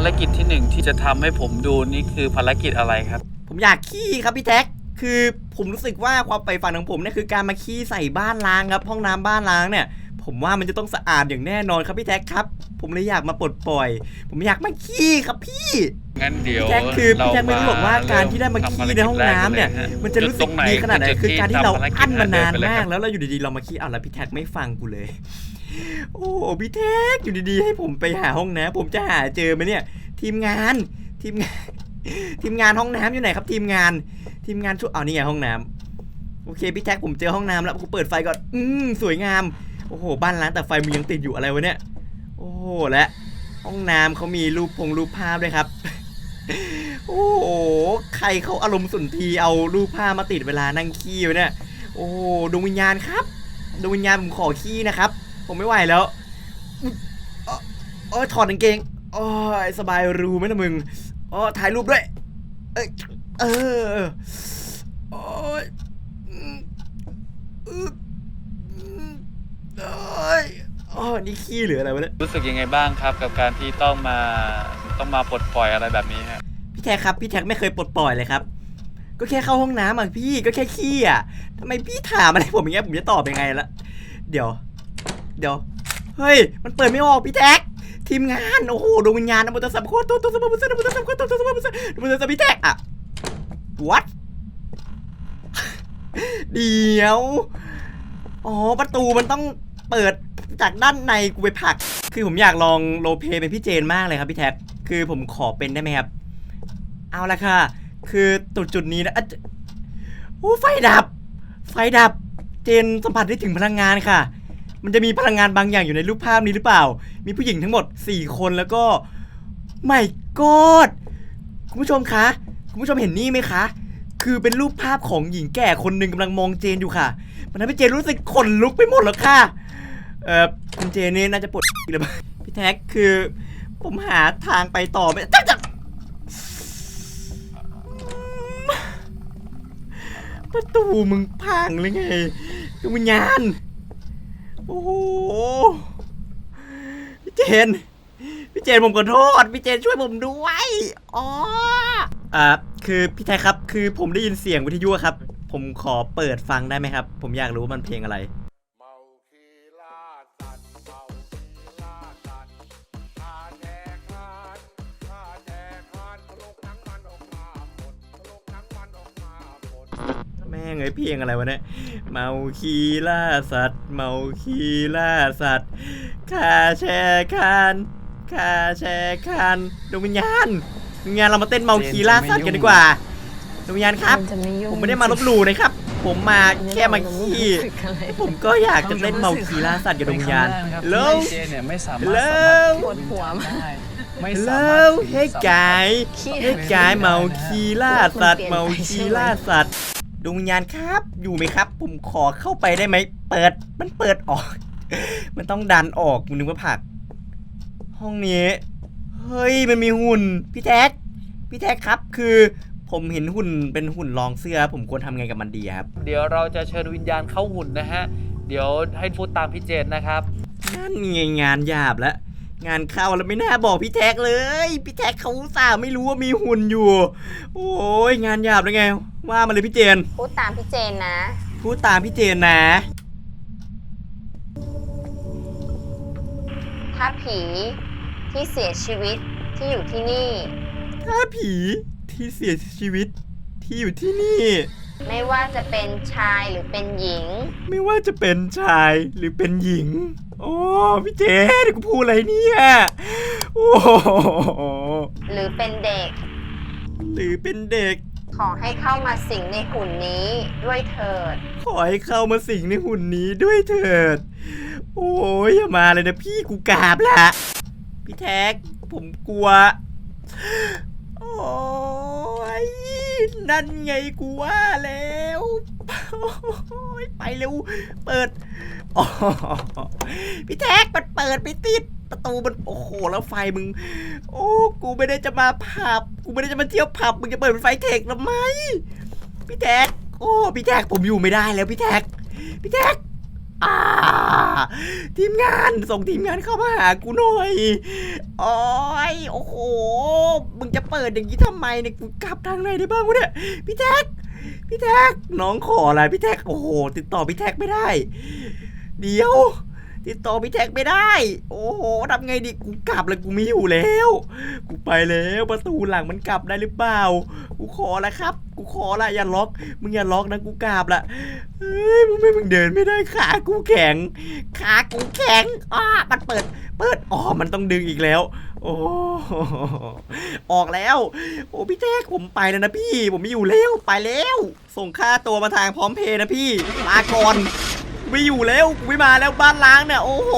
ารกิจที่หนึ่งที่จะทำให้ผมดูนี่คือภารกิจอะไรครับ ผมอยากขี้ครับพี่แท็กคือผมรู้สึกว่าความใฝ่ฝันของผมเนี่ยคือการมาขี้ใส่บ้านล้างครับ ห้องน้ำบ้านล้างเนี่ย ผมว่ามันจะต้องสะอาดอย่างแน่นอนครับพี่แท็กครับ ผมเลยอยากมาปลดปล่อย ผมอยากมาขี้ครับพี่งั้นเดี๋ยวพี่แจ็คคือพี่แจ็คไม่รู้หรอกว่าการที่ได้มาขี้ในห้องน้ำเนี่ย มันจะรู้สึกดีขนาดไหนคือการที่เราอั้นมานานมาก แล้วเราอยู่ดีๆเรามาขี้เอาแล้วพี่แท็กไม่ฟังกูเลย โอ้พี่แท็กอยู่ดีๆ ให้ผมไปหาห้องน้ำผมจะหาเจอไหมเนี่ย ทีมงานทีมงาน ทีมงานห้องน้ำอยู่ไหนครับ ทีมงาน ทีมงานช่วยเอานี่ไงห้องน้ำโอเคพี่แท็กผมเจอห้องน้ำแล้วกูเปิดไฟก่อนอืมสวยงามโอ้โหบ้านร้านแต่ไฟมันยังติดอยู่อะไรวะเนี่ย โอ้โหและห้องน้ำเขามีรูปพงรูปภาพด้วยครับ โอ้โหใครเขาอารมณ์สุนทรีเอารูปภาพมาติดเวลานั่งขี้วะเนี่ย โอ้โหดวงวิญญาณครับดวงวิญญาณผมขอขี้นะครับ ผมไม่ไหวแล้วโอ้อเออถอดกางเกงโอ้ยสบายรูไหมนะมึงอ๋อถ่ายรูปด้วย เอยเออโอ้ยอืมอืมอืมโอ้ยอ๋อนี่ขี้หรืออะไรวะเนี่ยรู้สึกยังไงบ้างครับ กับการที่ต้องมาต้องมาปลดปล่อยอะไรแบบนี้ฮะพี่แท็กครับพี่แท็กไม่เคยปลดปล่อยเลยครับ ก็แค่เข้าห้องน้ำอะพี่ก็แค่ขี้อะทำไมพี่ถามอะไรผมอย่างเงี้ยผมจะตอบยังไงละเดี๋ยว เดี๋ยว เฮ้ย มันเปิดไม่ออกพี่แท็ก ทีมงาน โอ้โหดวงวิญญาณนะมุตสัมโคตรตัวตัวสมบูรณ์ตัวตัวสมบูรณ์ตัวตัวสมบูรณ์ตัวตัวพี่แท็กอะ what เดี๋ยว อ๋อ ประตูมันต้องเปิดจากด้านในกูไปผัก คือผมอยากลองโรลเพเป็นพี่เจนมากเลยครับพี่แท็ก คือผมขอเป็นได้ไหมครับ เอาละค่ะ คือจุดจุดนี้นะอะโอ้ไฟดับ ไฟดับ เจนสัมผัสได้ถึงพลังงานค่ะ มันจะมีพลังงานบางอย่างอยู่ในรูปภาพนี้หรือเปล่า มีผู้หญิงทั้งหมด 4 คนแล้วก็ไม่กอดคุณผู้ชมคะ คุณผู้ชมเห็นนี่ไหมคะ คือเป็นรูปภาพของหญิงแก่คนหนึ่งกำลังมองเจนอยู่ค่ะ มันทำให้เจนรู้สึกขนลุกไปหมดแล้วค่ะ เออคุณเจนนี่น่าจะปวดหรือเปล่าพี่แท็กคือผมหาทางไปต่อไม่จับจับประตูมึงพังหรือไงดวงวิญญาณ โอ้โหพี่เจน พี่เจนผมขอโทษ พี่เจนช่วยผมด้วย อ๋อ อ่า คือพี่ไทยครับ คือผมได้ยินเสียงวิทยุครับ ผมขอเปิดฟังได้ไหมครับ ผมอยากรู้ว่ามันเพลงอะไร งเอ้ยเพลงอะไรวะเนี่ยเมาคีล่าสัตว์ เมาคีล่าสัตว์ข้าแชร์คานข้าแชร์คานดวงวิญญาณดวงวิญญาณเรามาเต้นเมาคีล่าสัตว์กันดีกว่าดวงวิญญาณครับนจะไม่ยุ่งผมไม่ได้มาลบหลู่นะครับ ผมมาแค่มาขี้รู้สึกอะไรผมก็อยากจะเล่นเมาคีล่าสัตว์กับดวงวิญญาณแล้แล้วเจนเนี่ยไม่สามารถ Hello ปวดหัวมากได้ไม่สาแล้มารถวเฮ้ยกายขี้เฮ้ยกายเมาคีล่าสัตว์ เมาคีล่าสัตว์ ดวงวิญญาณครับ อยู่ไหมครับ ผมขอเข้าไปได้ไหม เปิด มันเปิดออก มันต้องดันออกมึงนึกว่าผลัก ห้องนี้ เฮ้ย มันมีหุ่น พี่แท็ก พี่แท็กครับ คือผมเห็นหุ่นเป็นหุ่นรองเสื้อ ผมควรทำไงกับมันดีครับ เดี๋ยวเราจะเชิญวิญญาณเข้าหุ่นนะฮะ เดี๋ยวให้พูดตามพี่เจนนะครับ นั่นไงงานหยาบแล้ว งานเข้าแล้วไม่น่าบอกพี่แท็กเลย พี่แท็กเขาอุตส่าห์ไม่รู้ว่ามีหุ่นอยู่ โอ้ยงานหยาบเลยไง ว่ามาเลยพี่เจน พูดตามพี่เจนนะ พูดตามพี่เจนนะ ถ้าผีที่เสียชีวิตที่อยู่ที่นี่ ถ้าผีที่เสียชีวิตที่อยู่ที่นี่ ไม่ว่าจะเป็นชายหรือเป็นหญิง ไม่ว่าจะเป็นชายหรือเป็นหญิง โอ้พี่เจนกูพูดอะไรเนี่ยโอ้โหหรือเป็นเด็ก หรือเป็นเด็ก ขอให้เข้ามาสิงในหุ่นนี้ด้วยเถิด ขอให้เข้ามาสิงในหุ่นนี้ด้วยเถิด โอ้ยอย่ามาเลยนะพี่กูกราบละพี่แท็กผมกลัว โอ้ย นั่นไงกูว่าแล้วไปเร็ว เปิดอ๋อพี่แท็กมันเปิดไม่ติดประตูมันโอ้โหแล้วไฟมึง โอ้กูไม่ได้จะมาผับ กูไม่ได้จะมาเที่ยวผับมึงจะเปิดเป็นไฟเทคทำไมพี่แท็กโอ้พี่แท็กผมอยู่ไม่ได้แล้วพี่แท็กพี่แท็ก อ่าทีมงานส่งทีมงานเข้ามาหากูหน่อยโอ้ยโอ้โห มึงจะเปิดอย่างนี้ทำไมเนี่ยกูกลับทางไหนได้บ้างวะเนี่ย พี่แท็ก พี่แท็ก น้องขออะไรพี่แท็ก โอ้โห ติดต่อพี่แท็กไม่ได้ เดี๋ยว ติดต่อพี่แท็กไม่ได้ โอ้โหทำไงดี กูกลับเลยกูไม่อยู่แล้ว กูไปแล้ว ประตูหลังมันกลับได้หรือเปล่า กูขอละครับ กูขอละอย่าล็อก มึงอย่าล็อกนะกูกราบละ เฮ้ยมึงไม่มึงเดินไม่ได้ขากูแข็ง ขากูแข็งอ้ามันเปิด เปิด อ๋อ มันต้องดึงอีกแล้ว โอ้ออกแล้ว โอ้พี่แจ๊คผมไปแล้วนะพี่ ผมไม่อยู่แล้วไปแล้ว ส่งค่าตัวมาทางพร้อมเพย์นะพี่ลาก่อนไม่อยู่แล้วไม่มาแล้วบ้านล้างเนี่ยโอ้โห